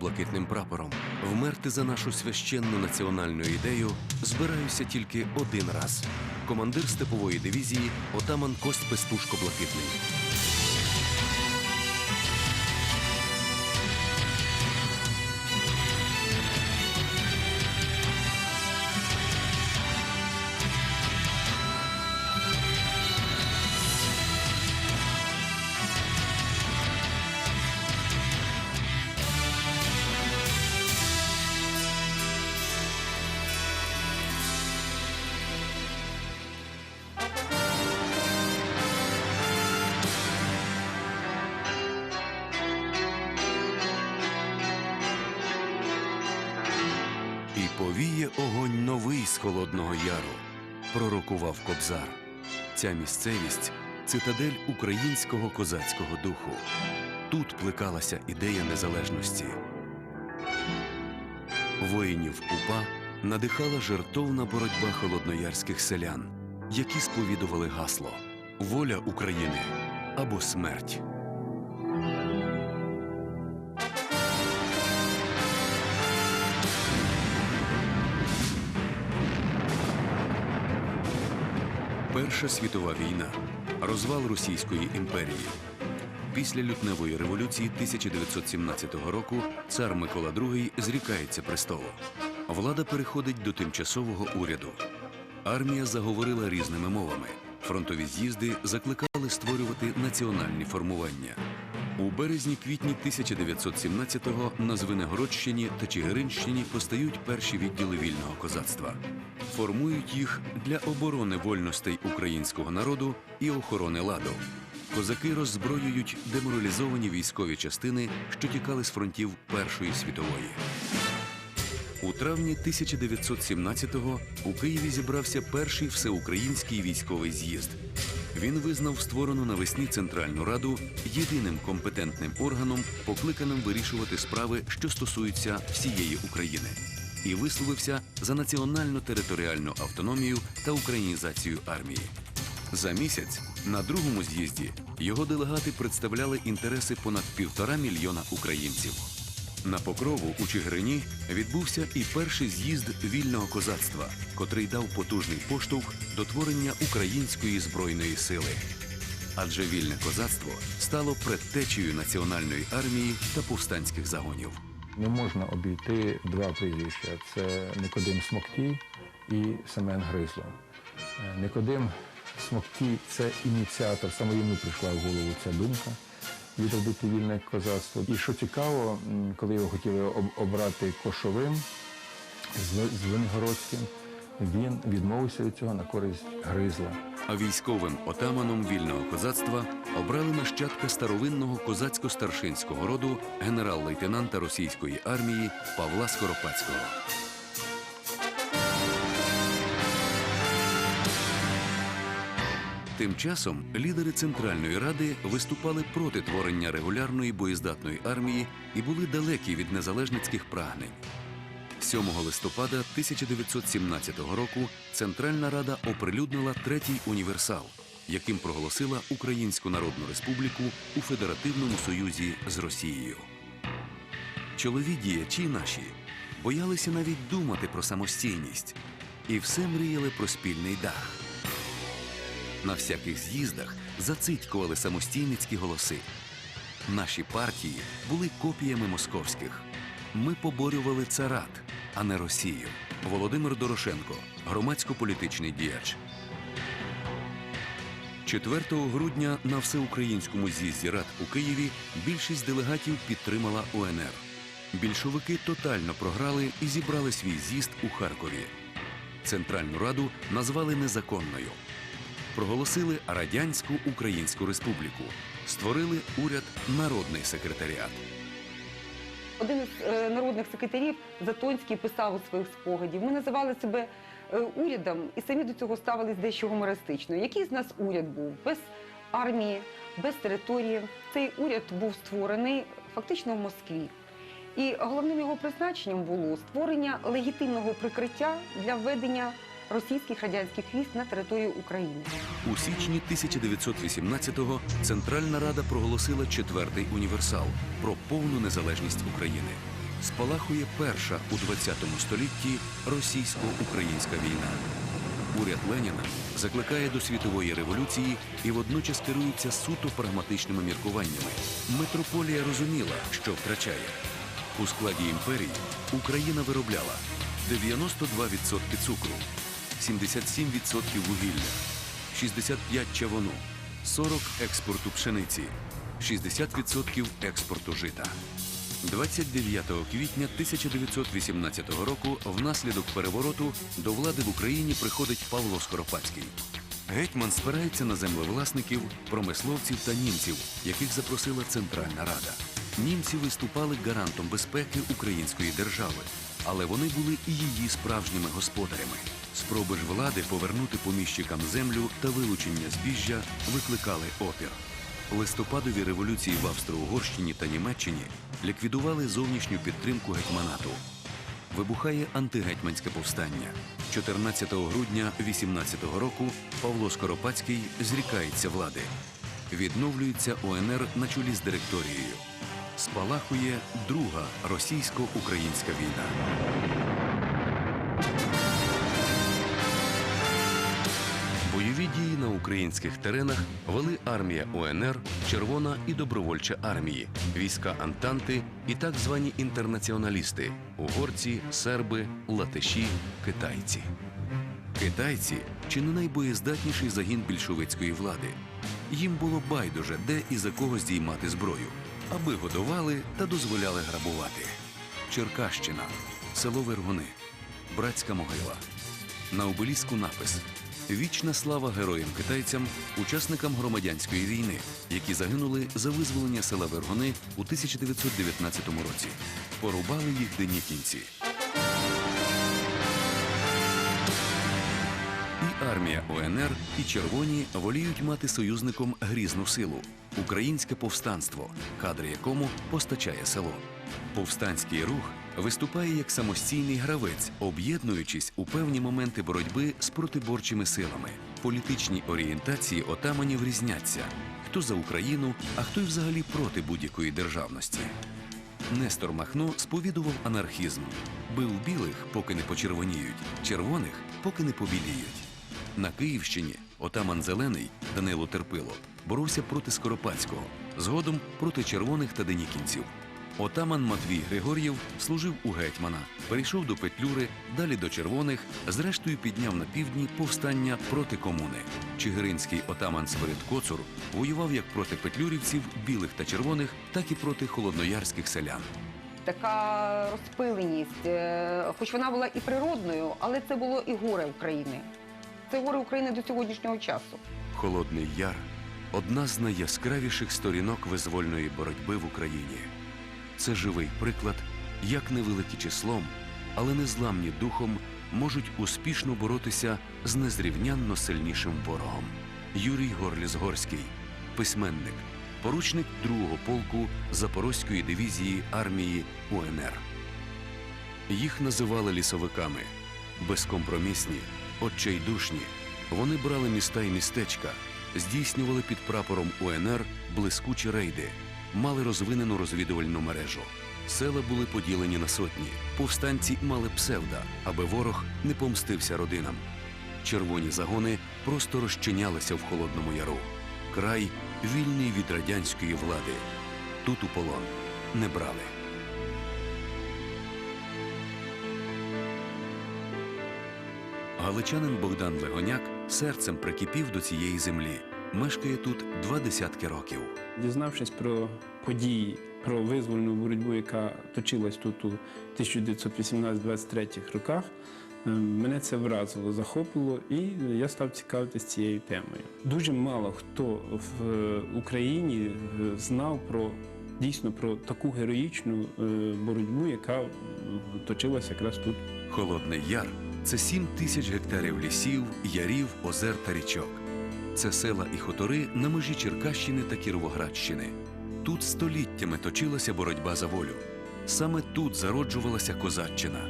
блакитним прапором. Вмерти за нашу священну національну ідею збираюся тільки один раз. Командир степової дивізії, отаман Кость Пестушко Блакитний. Повіє огонь новий з холодного яру, пророкував Кобзар. Ця місцевість цитадель українського козацького духу. Тут плекалася ідея незалежності. Воїнів УПА надихала жертовна боротьба холодноярських селян, які сповідували гасло Воля України або смерть. Перша світова війна, розвал Російської імперії. Після лютневої революції 1917 року цар Микола II зрікається престолу. Влада переходить до тимчасового уряду. Армія заговорила різними мовами. Фронтові з'їзди закликали створювати національні формування. У березні-квітні 1917-го на Звенигородщині та Чигиринщині постають перші відділи вільного козацтва. Формують їх для оборони вольностей українського народу і охорони ладу. Козаки роззброюють деморалізовані військові частини, що тікали з фронтів Першої світової. У травні 1917-го у Києві зібрався перший всеукраїнський військовий з'їзд. Він визнав створену навесні Центральну Раду єдиним компетентним органом, покликаним вирішувати справи, що стосуються всієї України, і висловився за національну територіальну автономію та українізацію армії. За місяць на другому з'їзді його делегати представляли інтереси понад півтора мільйона українців. На покрову у Чигирині відбувся і перший з'їзд вільного козацтва, котрий дав потужний поштовх до творення української збройної сили. Адже вільне козацтво стало предтечею національної армії та повстанських загонів. Не можна обійти два прізвища. Це Никодим Смоктій і Семен Гризло. Е, Никодим Смоктій це ініціатор, саме йому прийшла в голову ця думка відродити вільне козацтво. І що цікаво, коли його хотіли об- обрати кошовим з Звенигородським, він відмовився від цього на користь Гризла. А військовим отаманом вільного козацтва обрали нащадка старовинного козацько-старшинського роду генерал-лейтенанта російської армії Павла Скоропадського. Тим часом лідери Центральної Ради виступали проти творення регулярної боєздатної армії і були далекі від незалежницьких прагнень. 7 листопада 1917 року Центральна Рада оприлюднила третій універсал, яким проголосила Українську Народну Республіку у Федеративному Союзі з Росією. Чолові діячі наші боялися навіть думати про самостійність і все мріяли про спільний дах. На всяких з'їздах зацитькували самостійницькі голоси. Наші партії були копіями московських. Ми поборювали царат, а не Росію. Володимир Дорошенко, громадсько-політичний діяч. 4 грудня на всеукраїнському з'їзді рад у Києві більшість делегатів підтримала УНР. Більшовики тотально програли і зібрали свій з'їзд у Харкові. Центральну раду назвали незаконною. Проголосили Радянську Українську Республіку, створили уряд Народний секретаріат. Один із е, народних секретарів Затонський писав у своїх спогадів. Ми називали себе е, урядом і самі до цього ставились дещо гумористично. Який з нас уряд був без армії, без території? Цей уряд був створений фактично в Москві. І головним його призначенням було створення легітимного прикриття для введення російських радянських військ на територію України. У січні 1918-го Центральна Рада проголосила четвертий універсал про повну незалежність України. спалахує перша у 20 столітті російсько-українська війна. Уряд Леніна закликає до світової революції і водночас керується суто прагматичними міркуваннями. Митрополія розуміла, що втрачає. У складі імперії Україна виробляла 92% цукру, 77% вугілля, 65 чавуну, 40 експорту пшениці, 60% експорту жита. 29 квітня 1918 року внаслідок перевороту до влади в Україні приходить Павло Скоропадський. Гетьман спирається на землевласників, промисловців та німців, яких запросила Центральна Рада. Німці виступали гарантом безпеки української держави, але вони були і її справжніми господарями. Спроби ж влади повернути поміщикам землю та вилучення збіжжя викликали опір. Листопадові революції в Австро-Угорщині та Німеччині ліквідували зовнішню підтримку гетьманату. Вибухає антигетьманське повстання. 14 грудня 18-го року Павло Скоропадський зрікається влади. Відновлюється УНР на чолі з директорією. Спалахує друга російсько-українська війна. Дії на українських теренах вели армія УНР, Червона і добровольча армії, війська Антанти і так звані інтернаціоналісти угорці, серби, латиші, китайці. Китайці чи не найбоєздатніший загін більшовицької влади. Їм було байдуже, де і за кого здіймати зброю, аби годували та дозволяли грабувати. Черкащина, село Вергуни, братська могила. На обеліску напис Вічна слава героям-китайцям, учасникам громадянської війни, які загинули за визволення села Вергуни у 1919 році. Порубали їх денікінці. І армія УНР, і червоні воліють мати союзником грізну силу українське повстанство, кадри якому постачає село. Повстанський рух виступає як самостійний гравець, об'єднуючись у певні моменти боротьби з протиборчими силами. Політичні орієнтації отаманів різняться: хто за Україну, а хто й взагалі проти будь-якої державності. Нестор Махно сповідував анархізм. Бив білих, поки не почервоніють, червоних, поки не побіліють. На Київщині отаман Зелений Данило Терпило боровся проти Скоропадського, згодом проти червоних та денікінців. Отаман Матвій Григор'єв служив у гетьмана, перейшов до Петлюри, далі до червоних, зрештою підняв на півдні повстання проти комуни. Чигиринський отаман Свирид Коцур воював як проти петлюрівців, білих та червоних, так і проти холодноярських селян. Така розпиленість, е, хоч вона була і природною, але це було і горе України. Це горе України до сьогоднішнього часу. Холодний Яр одна з найяскравіших сторінок визвольної боротьби в Україні. Це живий приклад, як невеликі числом, але незламні духом можуть успішно боротися з незрівнянно сильнішим ворогом. Юрій Горліс-Горський, письменник, поручник другого полку Запорозької дивізії армії УНР. Їх називали лісовиками безкомпромісні, отчайдушні. Вони брали міста і містечка, здійснювали під прапором УНР блискучі рейди, мали розвинену розвідувальну мережу. Села були поділені на сотні. Повстанці мали псевда, аби ворог не помстився родинам. Червоні загони просто розчинялися в холодному яру. Край вільний від радянської влади. Тут у полон не брали. Галичанин Богдан Легоняк серцем прикипів до цієї землі. Мешкає тут два десятки років. Дізнавшись про події, про визвольну боротьбу, яка точилась тут у 1918-23 роках, е, мене це вразило, захопило, і я став цікавитися цією темою. Дуже мало хто в е, Україні е, знав про дійсно про таку героїчну боротьбу, яка точилася якраз тут. Холодний Яр це сім тисяч гектарів лісів, ярів, озер та річок. Це села і хутори на межі Черкащини та Кіровоградщини. Тут століттями точилася боротьба за волю. Саме тут зароджувалася козаччина.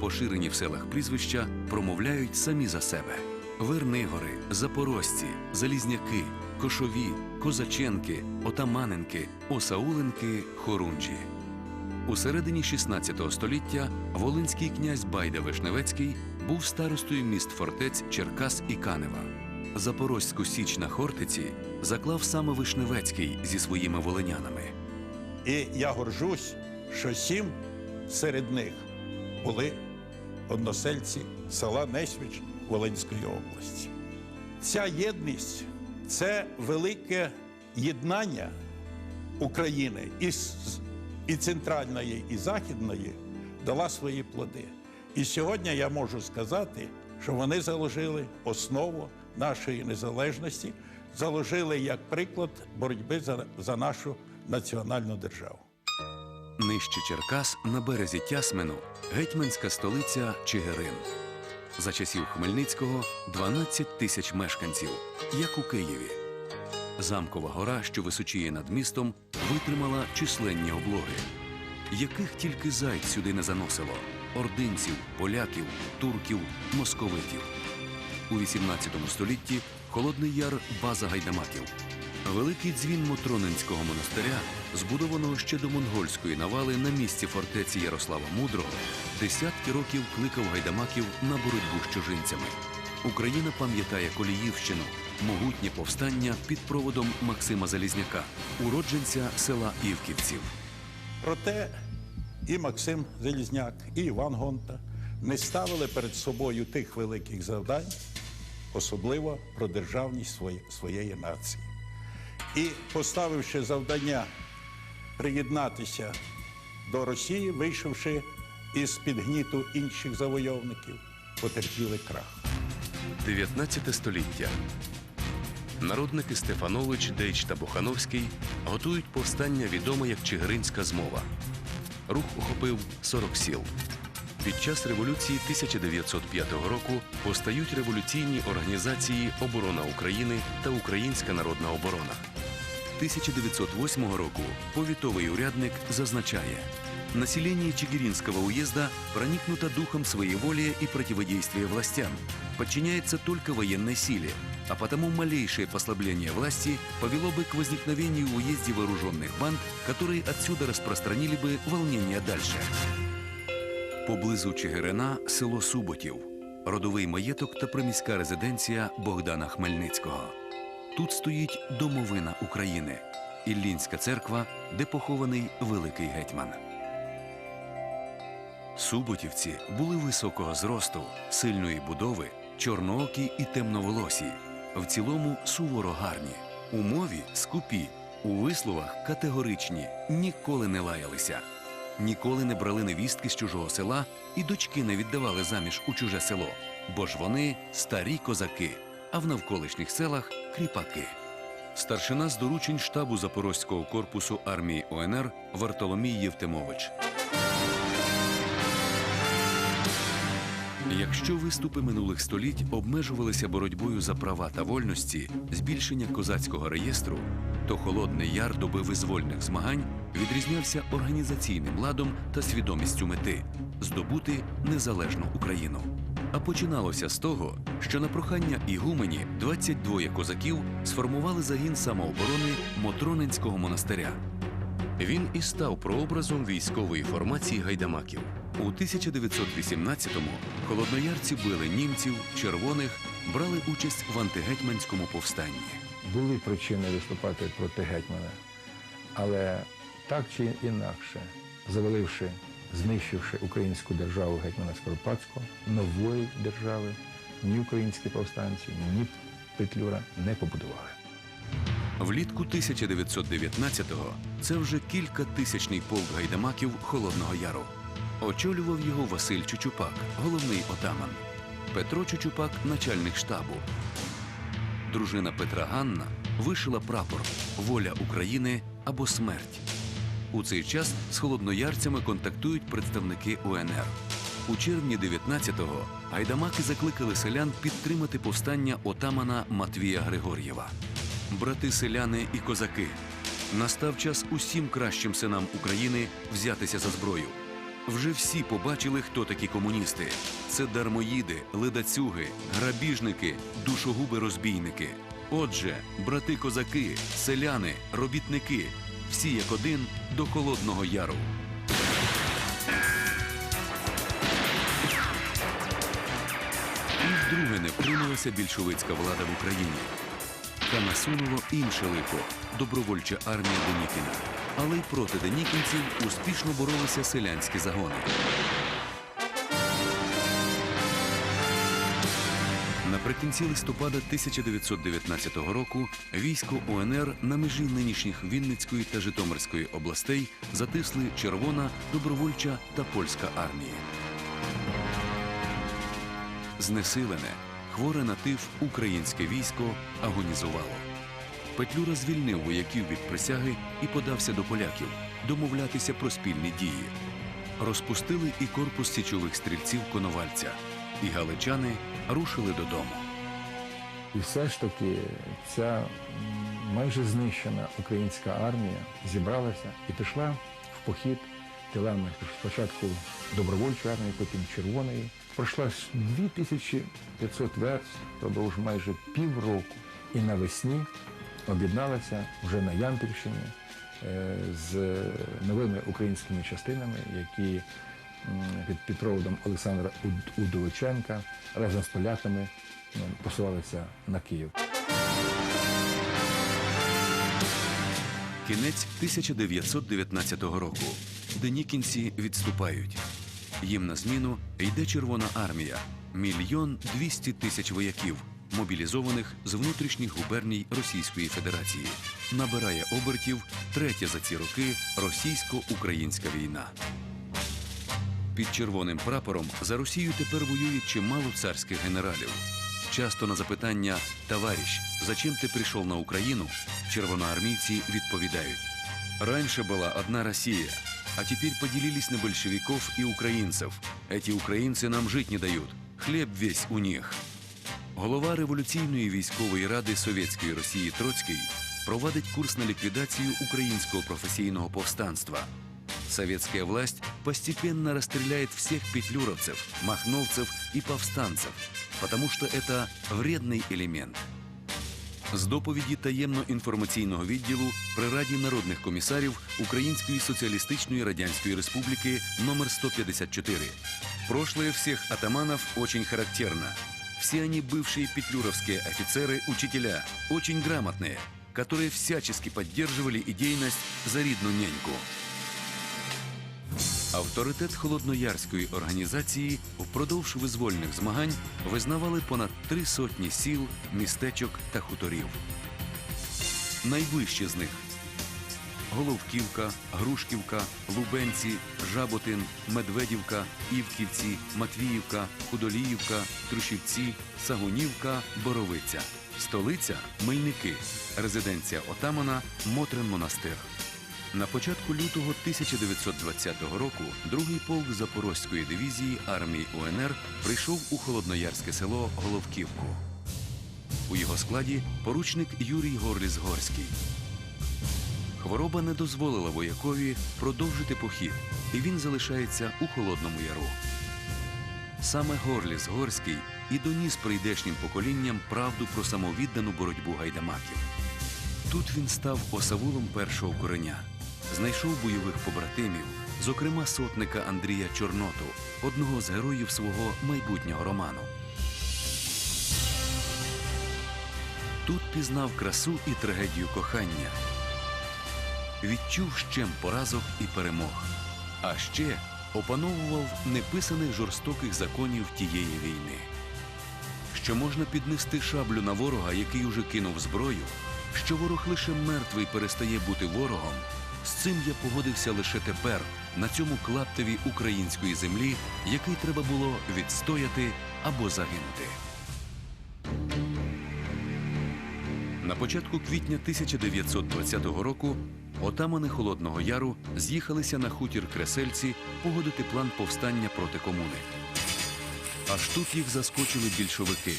Поширені в селах прізвища промовляють самі за себе: Вернигори, Запорожці, Залізняки, Кошові, Козаченки, Отаманенки, Осауленки, Хорунжі. У середині 16 століття волинський князь Байда Вишневецький був старостою міст фортець Черкас і Канева. Запорозьку січ на Хортиці заклав саме Вишневецький зі своїми волинянами. І я горжусь, що сім серед них були односельці села Несвіч Волинської області. Ця єдність це велике єднання України і, і центральної, і західної дала свої плоди. І сьогодні я можу сказати, що вони заложили основу нашої незалежності, заложили як приклад боротьби за, за нашу національну державу. Нижче Черкас на березі Тясмину гетьманська столиця Чигирин. За часів Хмельницького 12 тисяч мешканців, як у Києві. Замкова гора, що височіє над містом, витримала численні облоги. Яких тільки зайць сюди не заносило ординців, поляків, турків, московитів. У 18 столітті Холодний Яр база гайдамаків. Великий дзвін Мотронинського монастиря, збудованого ще до монгольської навали на місці фортеці Ярослава Мудрого, десятки років кликав гайдамаків на боротьбу з чужинцями. Україна пам'ятає Коліївщину, могутнє повстання під проводом Максима Залізняка, уродженця села Івківців. Проте і Максим Залізняк, і Іван Гонта не ставили перед собою тих великих завдань, особливо про державність своє- своєї нації. І поставивши завдання приєднатися до Росії, вийшовши із під гніту інших завойовників, потерпіли крах. 19 століття. Народники Стефанович, Дейч та Бухановський готують повстання відоме як Чигиринська змова. Рух охопив 40 сіл. Під час революції 1905 року постають революційні організації Оборона України та Українська народна оборона. 1908 року повітовый урядник зазначає, население Чигиринского уезда проникнуто духом своеволия и противодействия властям, подчиняется только военной силе, а потому малейшее послабление власти повело бы к возникновению в уезде вооруженных банд, которые отсюда распространили бы волнения дальше. Поблизу Чигирина село Суботів, родовий маєток та приміська резиденція Богдана Хмельницького. Тут стоїть домовина України, Іллінська церква, де похований великий гетьман. Суботівці були високого зросту, сильної будови, чорноокі і темноволосі, в цілому суворо гарні, у мові скупі, у висловах категоричні, ніколи не лаялися, ніколи не брали невістки з чужого села і дочки не віддавали заміж у чуже село, бо ж вони старі козаки, а в навколишніх селах кріпаки. Старшина з доручень штабу Запорозького корпусу армії ОНР Вартоломій Євтимович. Якщо виступи минулих століть обмежувалися боротьбою за права та вольності, збільшення козацького реєстру, то Холодний Яр доби визвольних змагань відрізнявся організаційним ладом та свідомістю мети здобути незалежну Україну. А починалося з того, що на прохання Ігумені 22 козаків сформували загін самооборони Мотронинського монастиря. Він і став прообразом військової формації гайдамаків. У 1918-му холодноярці били німців, червоних, брали участь в антигетьманському повстанні. Були причини виступати проти гетьмана, але так чи інакше, заваливши, знищивши українську державу гетьмана Скоропадського, нової держави ні українські повстанці, ні Петлюра не побудували. Влітку 1919-го це вже кількатисячний полк гайдамаків Холодного Яру. Очолював його Василь Чучупак, головний отаман. Петро Чучупак начальник штабу. Дружина Петра Ганна вишила прапор Воля України або смерть. У цей час з холодноярцями контактують представники УНР. У червні 19-го гайдамаки закликали селян підтримати повстання отамана Матвія Григор'єва брати селяни і козаки. Настав час усім кращим синам України взятися за зброю. Вже всі побачили, хто такі комуністи: це дармоїди, ледацюги, грабіжники, душогуби-розбійники. Отже, брати козаки, селяни, робітники всі як один до Холодного Яру. І вдруге не втрималася більшовицька влада в Україні. Та насунуло інше лихо добровольча армія Денікіна. Але й проти денікінців успішно боролися селянські загони. Наприкінці листопада 1919 року військо УНР на межі нинішніх Вінницької та Житомирської областей затисли Червона, добровольча та польська армії. Знесилене, хворе на тиф українське військо агонізувало. Петлюра звільнив вояків від присяги і подався до поляків домовлятися про спільні дії. Розпустили і корпус січових стрільців Коновальця, і галичани рушили додому. І все ж таки ця майже знищена українська армія зібралася і пішла в похід тилами спочатку добровольчої армії, потім червоної. Пройшла ж 2500 верст впродовж майже півроку. І навесні об'єдналася вже на Ямпільщині е, з новими українськими частинами, які під, під проводом Олександра Удовиченка разом з поляками посувалися на Київ. Кінець 1919 року. Денікінці відступають. Їм на зміну йде Червона армія мільйон двісті тисяч вояків, мобілізованих з внутрішніх губерній Російської Федерації. Набирає обертів третя за ці роки російсько-українська війна. Під червоним прапором за Росію тепер воюють чимало царських генералів. Часто на запитання «Товарищ, зачем ты пришел на Украину?» червоноармейцы відповідають «Раньше была одна Россия, а теперь поделились на большевиков и украинцев. Эти украинцы нам жить не дают. Хлеб весь у них». Голова революційної військової ради Совєтської Росії Троцький провадить курс на ліквідацію українського професійного повстанства. Советская власть постепенно расстреляет всех петлюровцев, махновцев и повстанцев, потому что это вредный элемент. З доповіді таємно-інформаційного відділу при Раді народних комісарів Української соціалістичної радянської республіки номер 154. Прошлое всех атаманов очень характерно. Все они бывшие петлюровские офицеры, учителя, очень грамотные, которые всячески поддерживали идейность за рідну неньку. Авторитет холодноярської організації впродовж визвольних змагань визнавали понад три сотні сіл, містечок та хуторів. Найближчі з них Головківка, Грушківка, Лубенці, Жаботин, Медведівка, Івківці, Матвіївка, Худоліївка, Трушівці, Сагунівка, Боровиця. Столиця Мельники, резиденція отамана Мотрин монастир. На початку лютого 1920 року другий полк Запорозької дивізії армії УНР прийшов у холодноярське село Головківку. У його складі поручник Юрій Горліс-Горський. Хвороба не дозволила воякові продовжити похід, і він залишається у Холодному Яру. Саме Горліс Горський і доніс прийдешнім поколінням правду про самовіддану боротьбу гайдамаків. Тут він став осавулом першого кореня, знайшов бойових побратимів, зокрема сотника Андрія Чорноту, одного з героїв свого майбутнього роману. Тут пізнав красу і трагедію кохання, відчув щем поразок і перемог, а ще опановував неписаних жорстоких законів тієї війни. Що можна піднести шаблю на ворога, який уже кинув зброю, що ворог лише мертвий перестає бути ворогом. З цим я погодився лише тепер, на цьому клаптеві української землі, який треба було відстояти або загинути. На початку квітня 1920 року отамани Холодного Яру з'їхалися на хутір Кресельці погодити план повстання проти комуни. Аж тут їх заскочили більшовики.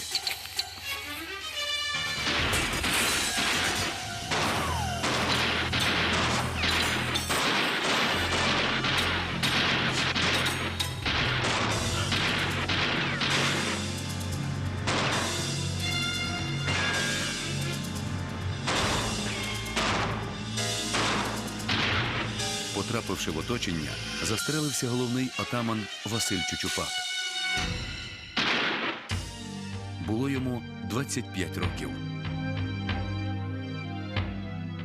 Потрапивши в оточення, застрелився головний отаман Василь Чучупак. Було йому 25 років.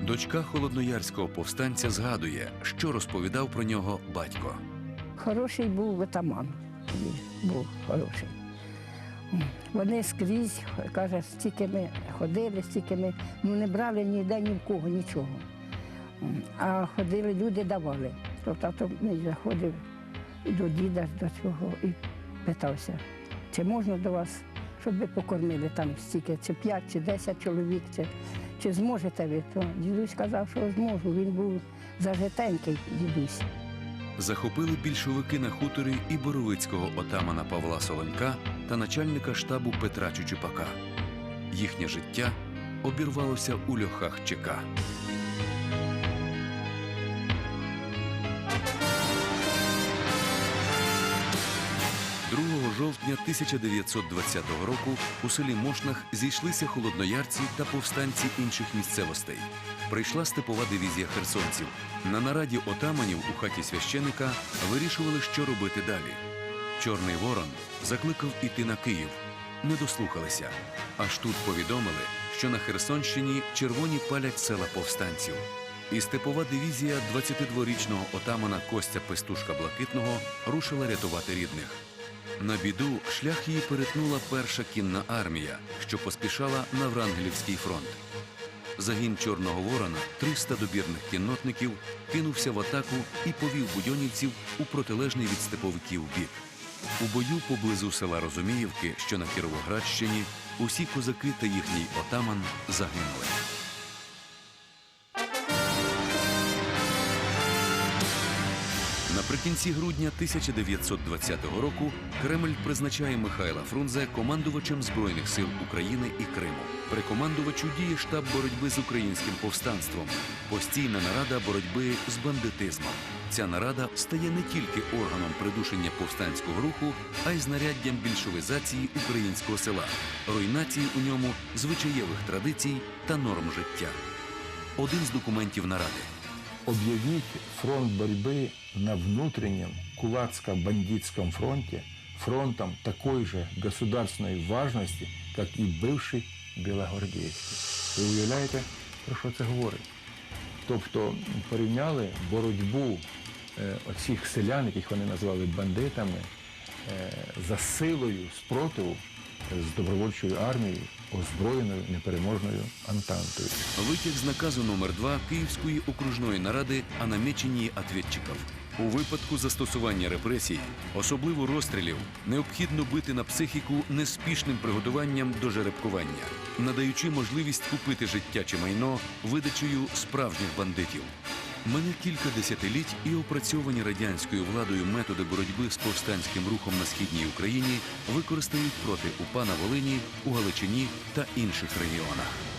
Дочка холодноярського повстанця згадує, що розповідав про нього батько. Хороший був отаман. Був хороший. Вони скрізь, каже, стільки ми ходили, стільки ми ну, не брали ніде ні в кого нічого. А ходили, люди давали. То тато мій заходив до діда до цього і питався, чи можна до вас, щоб ви покормили там стільки, чи 5, чи 10 чоловік, чи, чи зможете ви? То дідусь сказав, що зможу. Він був зажитенький дідусь. Захопили більшовики на хуторі і боровицького отамана Павла Солонька та начальника штабу Петра Чучупака. Їхнє життя обірвалося у льохах ЧК. Жовтня 1920 року у селі Мошнах зійшлися холодноярці та повстанці інших місцевостей. Прийшла степова дивізія херсонців. На нараді отаманів у хаті священика вирішували, що робити далі. Чорний ворон закликав іти на Київ. Не дослухалися. Аж тут повідомили, що на Херсонщині червоні палять села повстанців. І степова дивізія 22-річного отамана Костя Пестушка Блакитного рушила рятувати рідних. На біду шлях її перетнула перша кінна армія, що поспішала на Врангелівський фронт. Загін Чорного Ворона, 300 добірних кіннотників, кинувся в атаку і повів будьонівців у протилежний від степовиків бік. У бою поблизу села Розуміївки, що на Кіровоградщині, усі козаки та їхній отаман загинули. Наприкінці грудня 1920 року Кремль призначає Михайла Фрунзе командувачем Збройних сил України і Криму. При командувачу діє штаб боротьби з українським повстанством, постійна нарада боротьби з бандитизмом. Ця нарада стає не тільки органом придушення повстанського руху, а й знаряддям більшовизації українського села, руйнації у ньому звичаєвих традицій та норм життя. Один з документів наради. Объявить фронт борьбы на внутреннем кулацко-бандитском фронте фронтом такой же государственной важности, как и бывший Білогвардійський. Ви уявляєте, про що це говорить? Тобто порівняли боротьбу е, оцих селян, яких вони назвали бандитами, е, за силою спротиву з добровольчою армією, озброєною непереможною Антантою. Витяг з наказу номер 2 Київської окружної наради о намеченні ответчиків. У випадку застосування репресій, особливо розстрілів, необхідно бити на психіку неспішним приготуванням до жеребкування, надаючи можливість купити життя чи майно видачею справжніх бандитів. Мене кілька десятиліть і опрацьовані радянською владою методи боротьби з повстанським рухом на східній Україні використають проти УПА на Волині, у Галичині та інших регіонах.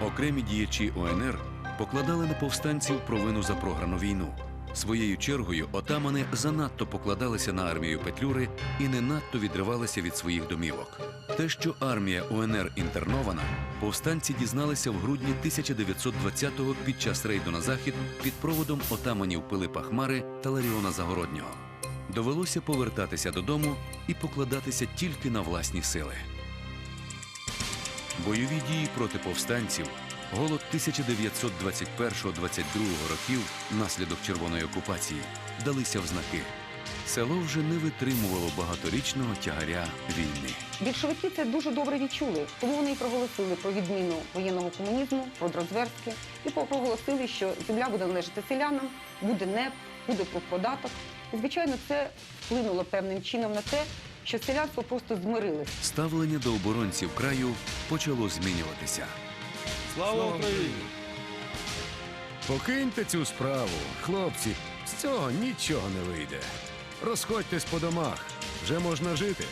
Окремі діячі ОНР покладали на повстанців провину за програну війну. Своєю чергою отамани занадто покладалися на армію Петлюри і не надто відривалися від своїх домівок. Те, що армія УНР інтернована, повстанці дізналися в грудні 1920-го під час рейду на захід під проводом отаманів Пилипа Хмари та Ларіона Загороднього. Довелося повертатися додому і покладатися тільки на власні сили. Бойові дії проти повстанців, голод 1921-22 років, наслідок червоної окупації, далися в знаки. Село вже не витримувало багаторічного тягаря війни. Більшовики це дуже добре відчули, тому вони і проголосили про відміну воєнного комунізму, про розверстки і проголосили, що земля буде належати селянам, буде НЕП, буде профподаток. Звичайно, це вплинуло певним чином на те, що селянство просто змирилось. Ставлення до оборонців краю почало змінюватися. Слава Україні! Покиньте цю справу, хлопці. З цього нічого не вийде. Розходьтесь по домах, вже можна жити.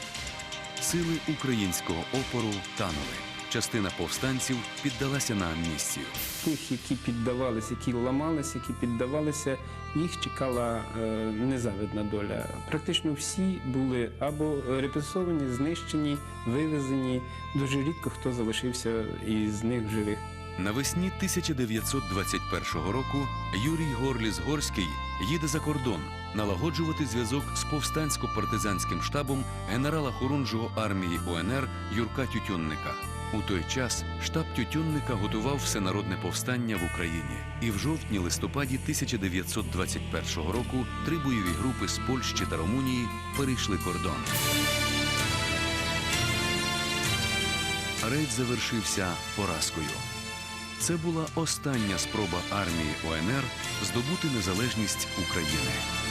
Сили українського опору танули. Частина повстанців піддалася на амністію. Тих, які піддавалися, які ламалися, які піддавалися, їх чекала е, незавидна доля. Практично всі були або репресовані, знищені, вивезені. Дуже рідко хто залишився із них живих. Навесні 1921 року Юрій Горліс Горський їде за кордон налагоджувати зв'язок з повстансько-партизанським штабом генерала Хорунжого армії УНР Юрка Тютюнника. У той час штаб Тютюнника готував всенародне повстання в Україні, і в жовтні-листопаді 1921 року три бойові групи з Польщі та Румунії перейшли кордон. Рейд завершився поразкою. Це була остання спроба армії УНР здобути незалежність України.